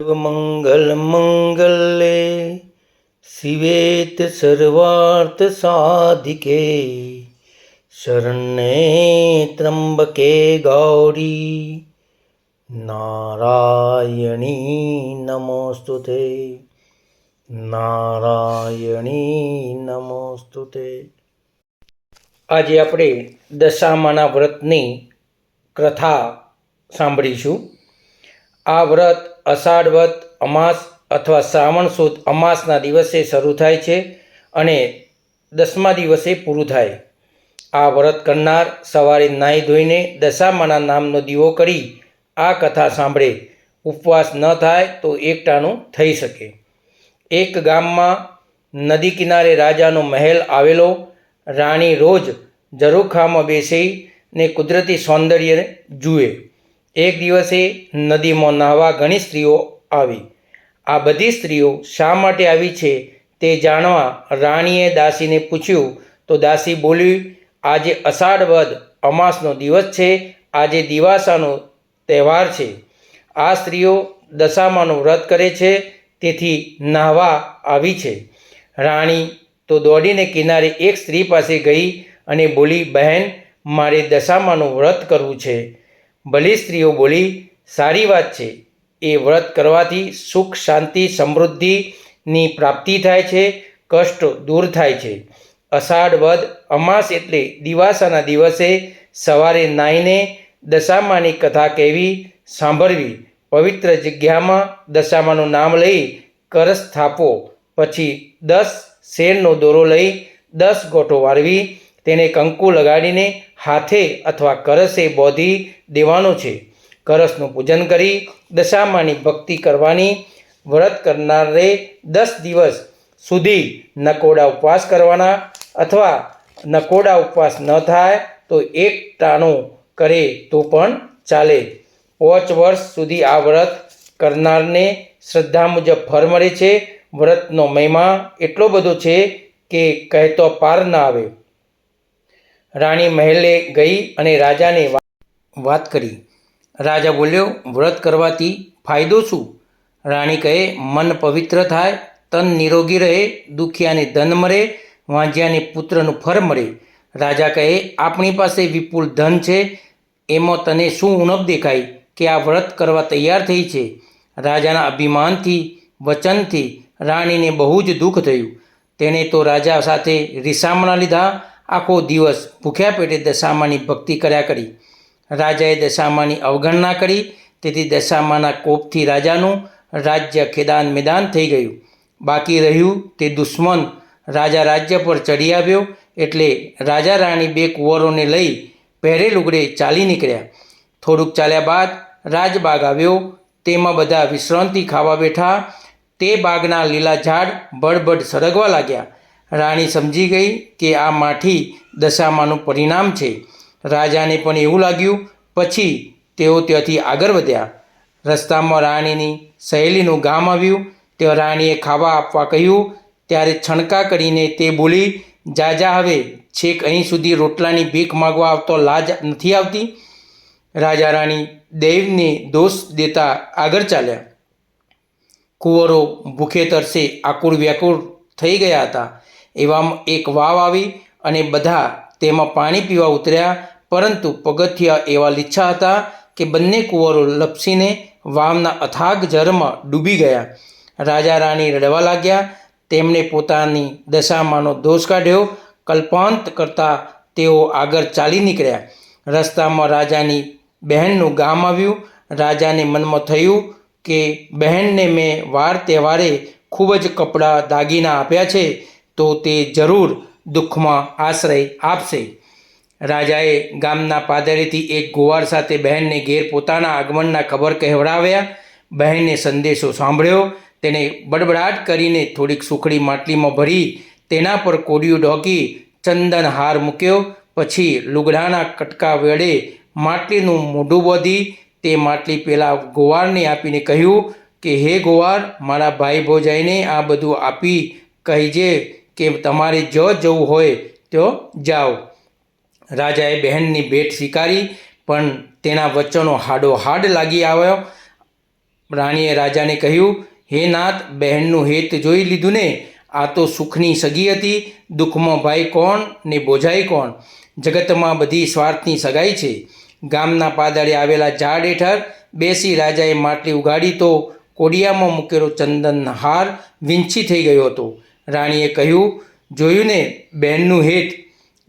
મંગલમંગલે શિવેત સર્વાર્થ સાધિકે શરણે ત્રંબકે ગૌરી નારાયણી નમોસ્તુતે નારાયણી નમોસ્તુતે આજે આપણે દશામાના વ્રતની કથા સાંભળીશું. આ વ્રત અષાઢ વ્રત અમાસ અથવા શ્રાવણ સુદ અમાસના દિવસે શરૂ થાય છે અને દસમા દિવસે પૂરું થાય. આ વ્રત કરનાર સવારે નાહી ધોઈને દશામાના નામનો દીવો કરી આ કથા સાંભળે. ઉપવાસ ન થાય તો એકટાણું થઈ શકે. એક ગામમાં નદી કિનારે રાજાનો મહેલ આવેલો. રાણી રોજ ઝરૂખામાં બેસીને કુદરતી સૌંદર્ય જુએ. એક દિવસે નદીમાં નાહવા ઘણી સ્ત્રીઓ આવી. આ બધી સ્ત્રીઓ શા માટે આવી છે તે જાણવા રાણીએ દાસીને પૂછ્યું, તો દાસી બોલી, આજે અષાઢ વદ અમાસનો દિવસ છે, આજે દિવાસાનો તહેવાર છે. આ સ્ત્રીઓ દશામાનું વ્રત કરે છે, તેથી નાહવા આવી છે. રાણી તો દોડીને કિનારે એક સ્ત્રી પાસે ગઈ અને બોલી, બહેન, મારે દશામાનું વ્રત કરવું છે. ભલી સ્ત્રીઓ બોલી, સારી વાત છે. એ વ્રત કરવાથી સુખ, શાંતિ, સમૃદ્ધિની પ્રાપ્તિ થાય છે, કષ્ટ દૂર થાય છે. અષાઢ વદ અમાસ એટલે દિવાસાના દિવસે સવારે નાહીને દશામાની કથા કહેવી, સાંભળવી, પવિત્ર જગ્યામાં દશામાનું નામ લઈ કરસ થાપો, પછી દસ શેરનો દોરો લઈ દસ ગોઠો વાળવી તેને કંકુ લગાડીને હાથે અથવા કરસે બોધી દેવાનો છે. કરસનું પૂજન કરી દશામાની ભક્તિ કરવાની વ્રત કરનારે દસ દિવસ સુધી નકોડા ઉપવાસ કરવાના અથવા નકોડા ઉપવાસ ન થાય તો એક ટાણું કરે તો પણ ચાલે. પાંચ વર્ષ સુધી આ વ્રત કરનારને શ્રદ્ધા મુજબ ફળ મળે છે. વ્રતનો મહિમા એટલો બધો છે કે કહેતો પાર ના આવે. રાણી મહેલે ગઈ અને રાજાને વાત કરી. રાજા બોલ્યો, વ્રત કરવાથી ફાયદો શું? રાણી કહે, મન પવિત્ર થાય, તન નિરોગી રહે, દુખિયાને ધન મળે વાંજ્યાને પુત્રનું ફર મળે રાજા કહે, આપણી પાસે વિપુલ ધન છે, એમાં તને શું ઉણપ દેખાય કે આ વ્રત કરવા તૈયાર થઈ છે? રાજાના અભિમાનથી, વચનથી રાણીને બહુ જ દુઃખ થયું. તેણે તો રાજા સાથે રિસામણા લીધા આખો દિવસ ભૂખ્યા પેટે દશામાની ભક્તિ કર્યા કરી. રાજાએ દશામાની અવગણના કરી. તેથી દશામાના કોપથી રાજાનું રાજ્ય ખેદાન મેદાન થઈ ગયું. બાકી રહ્યું તે દુશ્મન રાજા રાજ્ય પર ચડી આવ્યો એટલે રાજા રાણી બે કુંવરોને લઈ પહેરે લુગડે ચાલી નીકળ્યા. થોડુંક ચાલ્યા બાદ રાજબાગ આવ્યો. તેમાં બધા વિશ્રાંતિ ખાવા બેઠા. તે બાગના લીલા ઝાડ બળબડ સળગવા લાગ્યા. રાણી સમજી ગઈ કે આ માઠી દશામાનું પરિણામ છે. રાજાને પણ એવું લાગ્યું. પછી તેઓ ત્યાંથી આગળ વધ્યા. રસ્તામાં રાણીની સહેલીનું ગામ આવ્યું. ત્યાં રાણીએ ખાવા આપવા કહ્યું. ત્યારે છણકા કરીને તે બોલી, જા જા, હવે. છેક અહીં સુધી રોટલાની ભીખ માગવા આવતો લાજ નથી આવતી. રાજા રાણી દૈવને દોષ દેતા આગળ ચાલ્યા. કુંવરો ભૂખે તરસે આકુળ વ્યાકુળ થઈ ગયા હતા. એવામાં એક વાવ આવી અને બધા તેમાં પાણી પીવા ઉતર્યા. પરંતુ પગથિયા એવા લીછા હતા કે બંને કુંવરો લપસીને વાવના અથાગ જરમાં ડૂબી ગયા. રાજા રાણી રડવા લાગ્યા. તેમણે પોતાની દશામાંનો દોષ કાઢ્યો. કલ્પાંત કરતા તેઓ આગળ ચાલી નીકળ્યા. રસ્તામાં રાજાની બહેનનું ગામ આવ્યું. રાજાને મનમાં થયું કે બહેનને મેં વાર તહેવારે ખૂબ જ કપડાં દાગીના આપ્યા છે. તો તે જરૂર દુઃખમાં આશ્રય આપશે. રાજાએ ગામના પાદરેથી એક ગુવાર સાથે બહેનને ઘેર પોતાના આગમનના ખબર કહેવડાવ્યા. બહેને સંદેશો સાંભળ્યો. તેને બડબડાટ કરીને થોડીક સુખડી માટલીમાં ભરી તેના પર કોડિયું ઢોકી ચંદન હાર મૂક્યો. પછી લુગડાના કટકા વેળે માટલીનું મોઢું બોધી તે માટલી પેલા ગોવારને આપીને કહ્યું કે, હે ગોવાર, મારા ભાઈ ભોજાઈને આ બધું આપી કહીજે. કે તમારે જો જવું હોય તો જાઓ. રાજાએ બહેનની ભેટ સ્વીકારી, પણ તેના વચનો હાડો હાડ લાગી આવ્યો. રાણીએ રાજાને કહ્યું, હે નાથ બહેનનું હેત જોઈ લીધું ને? આ તો સુખની સગી હતી. દુઃખમાં ભાઈ કોણ ને બોજાઈ કોણ? જગતમાં બધી સ્વાર્થની સગાઈ છે. ગામના પાદળે આવેલા ઝાડ હેઠળ બેસી રાજાએ માટલી ઉગાડી તો કોડિયામાં મૂકેલો ચંદન હાર વિંછી થઈ ગયો હતો. રાણીએ કહ્યું જોયું ને બહેનનું હેત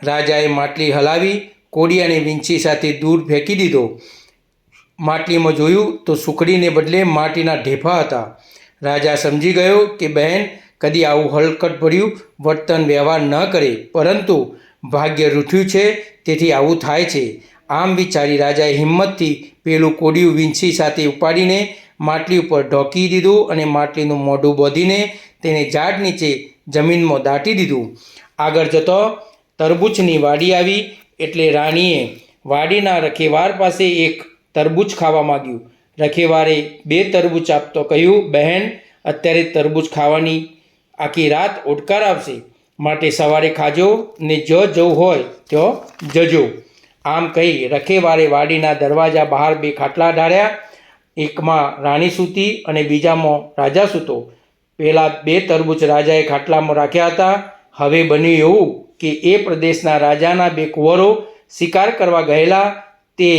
રાજાએ માટલી હલાવી, કોડિયાને વિંછી સાથે દૂર ફેંકી દીધો. માટલીમાં જોયું તો સુખડીને બદલે માટીના ઢેફા હતા. રાજા સમજી ગયો કે બહેન કદી આવું હલકટ ભર્યું વર્તન વ્યવહાર ન કરે, પરંતુ ભાગ્ય રૂઠ્યું છે, તેથી આવું થાય છે. આમ વિચારી રાજાએ હિંમતથી પેલું કોડિયું વિંછી સાથે ઉપાડીને માટલી ઉપર ઢોકી દીધું અને માટલીનું મોઢું બોધીને તેને ઝાડ નીચે જમીનમાં દાટી દીધું. આગળ જતો તરબૂચની વાડી આવી એટલે રાણીએ વાડીના રખેવાર પાસે એક તરબૂચ ખાવા માગ્યું. રખેવારે બે તરબૂચ આપતો કહ્યું, બહેન, અત્યારે તરબૂચ ખાવાની આખી રાત ઓડકાર આવશે. માટે સવારે ખાજો ને જો જવું હોય તો જજો. આમ કહી રખેવારે વાડીના દરવાજા બહાર બે ખાટલા ઢાળ્યા. એકમાં રાણી સૂતી અને બીજામાં રાજા સૂતો. પેલા બે તરબૂચ રાજાએ ખાટલામાં રાખ્યા હતા. હવે બન્યું એવું કે એ પ્રદેશના રાજાના બે કુંવરો શિકાર કરવા ગયેલા. તે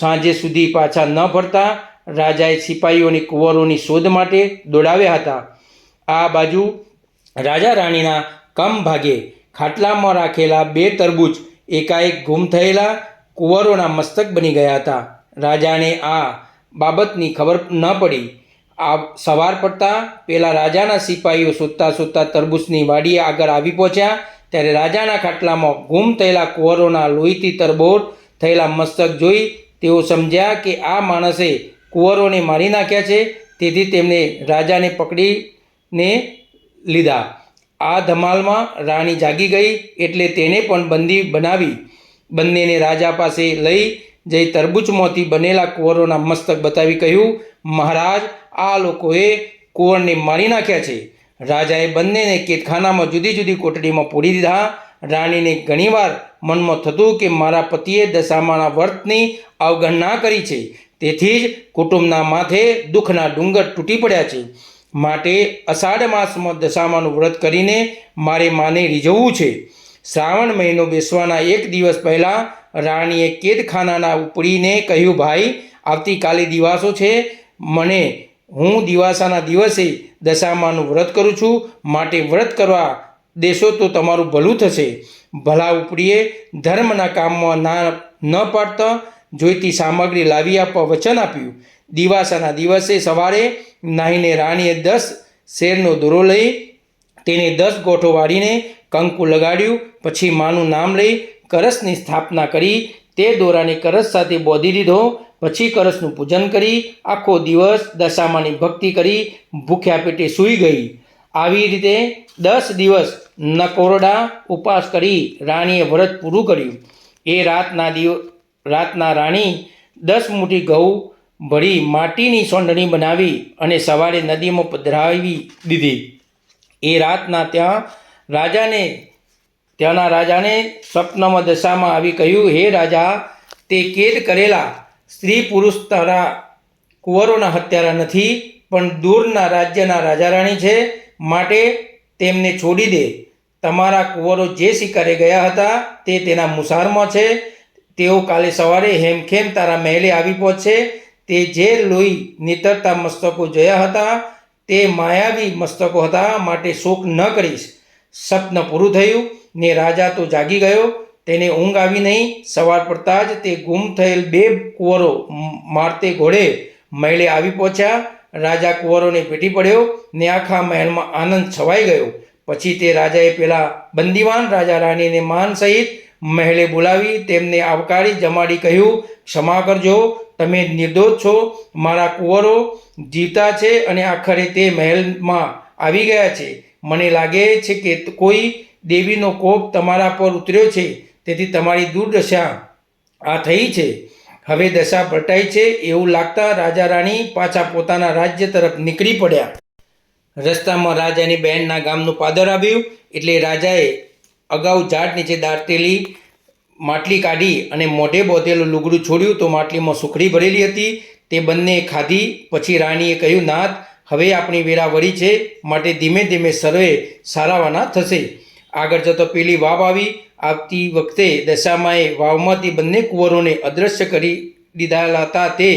સાંજે સુધી પાછા ન ફરતા. રાજાએ સિપાહીઓની કુંવરોની શોધ માટે દોડાવ્યા હતા. આ બાજુ રાજા રાણીના કમ ભાગે ખાટલામાં રાખેલા બે તરબૂચ એકાએક ગુમ થયેલા કુંવરોના મસ્તક બની ગયા હતા. રાજાને આ બાબતની ખબર ન પડી. આ સવાર પડતા પેલા રાજાના સિપાહીઓ સૂતા સૂતા તરબૂચની વાડીએ આગળ આવી પહોંચ્યા. ત્યારે રાજાના ખાટલામાં ગુમ થયેલા કુંવરોના લોહીથી તરબોર થયેલા મસ્તક જોઈ તેઓ સમજ્યા કે આ માણસે કુંવરોને મારી નાખ્યા છે. તેથી તેમને રાજાને પકડીને લીધા. આ ધમાલમાં રાણી જાગી ગઈ એટલે તેને પણ બંદી બનાવી બંનેને રાજા પાસે લઈ જઈ તરબૂચમાંથી બનેલા કુંવરોના મસ્તક બતાવી કહ્યું, મહારાજ, આ લોકોએ કુંવરને મારી નાખ્યા છે. રાજાએ બંનેને કેદખાનામાં જુદી જુદી કોટડીમાં પૂરી દીધા. રાણીને ઘણીવાર મનમાં થતું કે મારા પતિએ દશામાના વ્રતની અવગણના કરી છે. તેથી જ કુટુંબના માથે દુઃખના ડુંગર તૂટી પડ્યા છે. માટે અષાઢ માસમાં દશામાનું વ્રત કરીને મારે માને રીઝવવું છે. શ્રાવણ મહિનો બેસવાના એક દિવસ પહેલાં રાણીએ કેદખાનાના ઉપડીને કહ્યું, ભાઈ, આવતીકાલે દિવાસો છે. મને હું દિવાસાના દિવસે દશામાનું વ્રત કરું છું. માટે વ્રત કરવા દેશો તો તમારું ભલું થશે. ભલા ઉપડીએ ધર્મના કામમાં ના, ન પાડતા જોઈતી સામગ્રી લાવી આપવા વચન આપ્યું. દિવાસાના દિવસે સવારે નાહીને રાણીએ દસ શેરનો દોરો લઈ તેને દસ ગોઠો વાળીને કંકુ લગાડ્યું. પછી માનું નામ લઈ કરસની સ્થાપના કરી, તે દોરાને કરસ સાથે બોધી દીધો. પછી કરસનું પૂજન કરી, આખો દિવસ દશામાની ભક્તિ કરી, ભૂખ્યા પેટે સૂઈ ગઈ. આવી રીતે દસ દિવસ નકોરડા ઉપવાસ કરી, રાણીએ વ્રત પૂરું કર્યું. એ રાતના દિવ, રાતના રાણી દસ મુઠ્ઠી ઘઉં ભરી માટીની સોંડણી બનાવી અને સવારે નદીમાં પધરાવી દીધી. એ રાતના ત્યાં રાજાને ત્યાંના રાજાને સ્વપ્નમાં દશામાં આવી કહ્યું, હે રાજા, તે કેદ કરેલા સ્ત્રી પુરુષ તારા કુંવરોના હત્યારા નથી, પણ દૂરના રાજ્યના રાજા રાણી છે. માટે તેમને છોડી દે. તમારા કુંવરો જે શિકારે ગયા હતા, તે તેના મુસારમાં છે. તેઓ કાલે સવારે હેમખેમ તારા મહેલે આવી પહોંચશે. તે જે લોહી નીતરતા મસ્તકો જોયા હતા, તે માયાવી મસ્તકો હતા. માટે શોક ન કરીશ. સપન પૂરું થયું. ને રાજા તો જાગી ગયો. તેને ઊંઘ આવી નહીં. સવાર પડતા જ તે ગુમ થયેલ બે કુંવરો મારતે ઘોડે મહેલે આવી પહોંચ્યા. રાજા કુંવરોને પેટી પડ્યો ને આખા મહેલમાં આનંદ છવાઈ ગયો. પછી તે રાજાએ પેલા બંદીવાન રાજા રાણીને માન સહિત મહેલે બોલાવી તેમને આવકારી જમાડી કહ્યું, ક્ષમા કરજો. તમે નિર્દોષ છો. મારા કુંવરો જીવતા છે અને આખરે તે મહેલમાં આવી ગયા છે. મને લાગે છે કે કોઈ દેવીનો કોપ તમારા પર ઉતર્યો છે, તેથી તમારી દુર્દશા આ થઈ છે. હવે દશા પલટાઈ છે, એવું લાગતા રાજા રાણી પાછા પોતાના રાજ્ય તરફ નીકળી પડ્યા. રસ્તામાં રાજાની બહેનના ગામનું પાદર આવ્યું, એટલે રાજાએ અગાઉ ઝાડ નીચે દાટેલી માટલી કાઢી અને મોઢે બોધેલું લુગડું છોડ્યું, તો માટલીમાં સુખડી ભરેલી હતી. તે બંને ખાધી, પછી રાણીએ કહ્યું, નાથ, હવે આપણી વેળા વળી છે, માટે ધીમે ધીમે સર્વે સારાવાના થશે. આગળ જતો પેલી વાવ આવી. આવતી વખતે દશામાએ વાવમાંથી બંને કુંવરોને અદૃશ્ય કરી દીધા હતા તે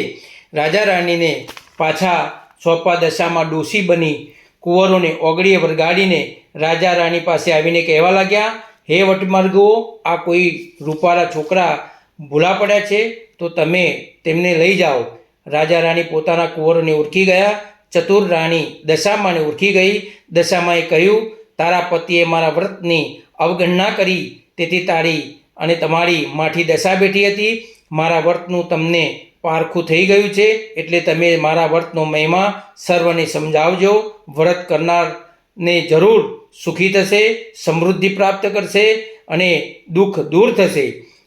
રાજા રાણીને પાછા સોંપવા દશામાં ડોસી બની કુંવરોને ઓગળીએ વરગાડીને રાજા રાણી પાસે આવીને કહેવા લાગ્યા, હે વટમાર્ગો, આ કોઈ રૂપાળા છોકરા ભૂલા પડ્યા છે? તો તમે તેમને લઈ જાઓ. રાજા રાણી પોતાના કુંવરોને ઓળખી ગયા. ચતુર રાણી દશામાને ઓળખી ગઈ. દશામાએ કહ્યું તારા પતિએ મારા વ્રતની અવગણના કરી, તેથી તારી અને તમારી માઠી દશા બેઠી હતી. મારા વ્રતનું તમને પારખું થઈ ગયું છે, એટલે તમે મારા વ્રતનો મહિમા સર્વને સમજાવજો. વ્રત કરનારને જરૂર સુખી થશે, સમૃદ્ધિ પ્રાપ્ત કરશે અને દુઃખ દૂર થશે.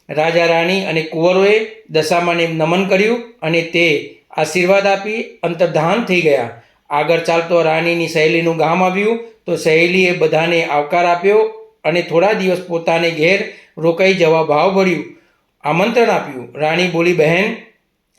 રાજા રાણી અને કુંવરોએ દશામાને નમન કર્યું અને તે આશીર્વાદ આપી અંતર્ધાન થઈ ગયા. આગળ ચાલતો રાણીની સહેલીનું ગામ આવ્યું. તો સહેલીએ બધાને આવકાર આપ્યો અને થોડા દિવસ પોતાને ઘેર રોકાઈ જવા ભાવ ભર્યું. આમંત્રણ આપ્યું. રાણી બોલી, બહેન,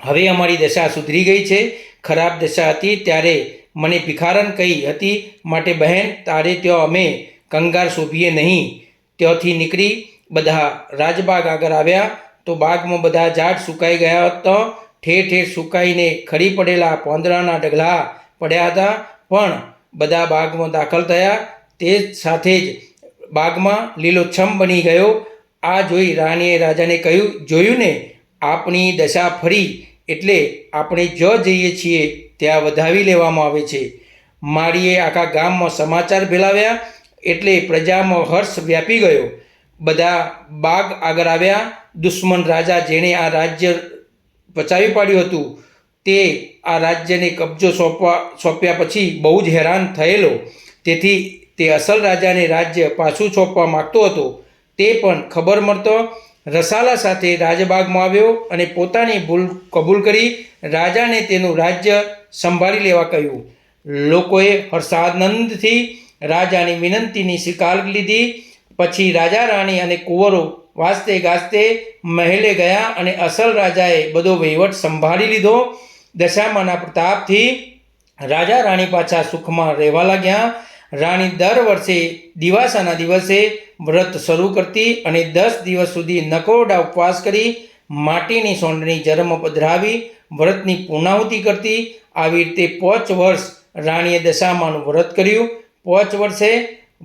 હવે અમારી દશા સુધરી ગઈ છે. ખરાબ દશા હતી ત્યારે મને ભિખારન કહી હતી માટે, બહેન, તારે ત્યાં અમે કંગાર શોભીએ નહીં. ત્યાંથી નીકળી બધા રાજબાગ આગળ આવ્યા તો બાગમાં બધા ઝાડ સુકાઈ ગયા હતા. ઠેર ઠેર સુકાઈને ખરી પડેલા પોંદરાના ઢગલા પડ્યા હતા. પણ બધા બાગમાં દાખલ થયા. તે સાથે જ બાગમાં લીલોછમ બની ગયો. આ જોઈ રાણીએ રાજાને કહ્યું, જોયું ને આપણી દશા ફરી, એટલે આપણે જ જઈએ છીએ, ત્યાં વધાવી લેવામાં આવે છે. માળીએ આખા ગામમાં સમાચાર ફેલાવ્યા, એટલે પ્રજામાં હર્ષ વ્યાપી ગયો. બધા બાગ આગળ આવ્યા. દુશ્મન રાજા જેણે આ રાજ્ય પચાવી પાડ્યું હતું, તે આ રાજ્યને કબજો સોંપવા સોંપ્યા પછી બહુ જ હેરાન થયેલો. તેથી તે અસલ રાજાને રાજ્ય પાછું સોંપવા માગતો હતો. તે પણ ખબર મળતો રસાલા સાથે રાજબાગમાં આવ્યો અને પોતાની ભૂલ કબૂલ કરી રાજાને તેનું રાજ્ય સંભાળી લેવા કહ્યું. લોકોએ હર્ષાનંદથી રાજાની વિનંતીની સ્વીકાર લીધી. પછી રાજા, રાણી અને કુંવરો વાસ્તે ગાસ્તે મહેલે ગયા અને અસલ રાજાએ બધો વહીવટ સંભાળી લીધો. દશામાના પ્રતાપથી રાજા રાણી પાછા સુખમાં રહેવા લાગ્યા. રાણી દર વર્ષે દિવાસાના દિવસે વ્રત શરૂ કરતી અને દસ દિવસ સુધી નકોરડા ઉપવાસ કરી માટીની સોંડની જરમ પધરાવી વ્રતની પૂર્ણાહુતિ કરતી. આવી રીતે પાંચ વર્ષ રાણીએ દશામાનું વ્રત કર્યું. પાંચ વર્ષે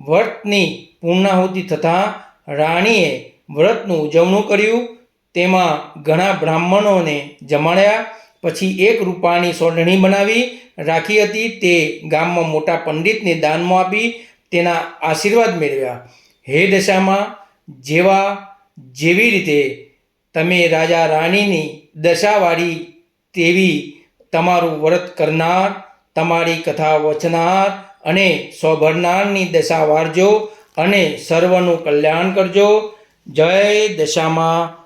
વ્રતની પૂર્ણાહુતિ થતાં રાણીએ વ્રતનું ઉજવણું કર્યું. તેમાં ઘણા બ્રાહ્મણોને જમાડ્યા. પછી એક રૂપાની સોંઢણી બનાવી, રાખી હતી. તે ગામમાં મોટા પંડિતને દાનમાં આપી, તેના આશીર્વાદ મેળવ્યા. હે દશામાં, જેવા, જેવી રીતે તમે રાજા રાણીની દશાવાળી તેવી તમારું વ્રત કરનાર, તમારી કથા વચનાર અને સ્વભરનારની દશા વારજો અને સર્વનું કલ્યાણ કરજો. જય દશામાં.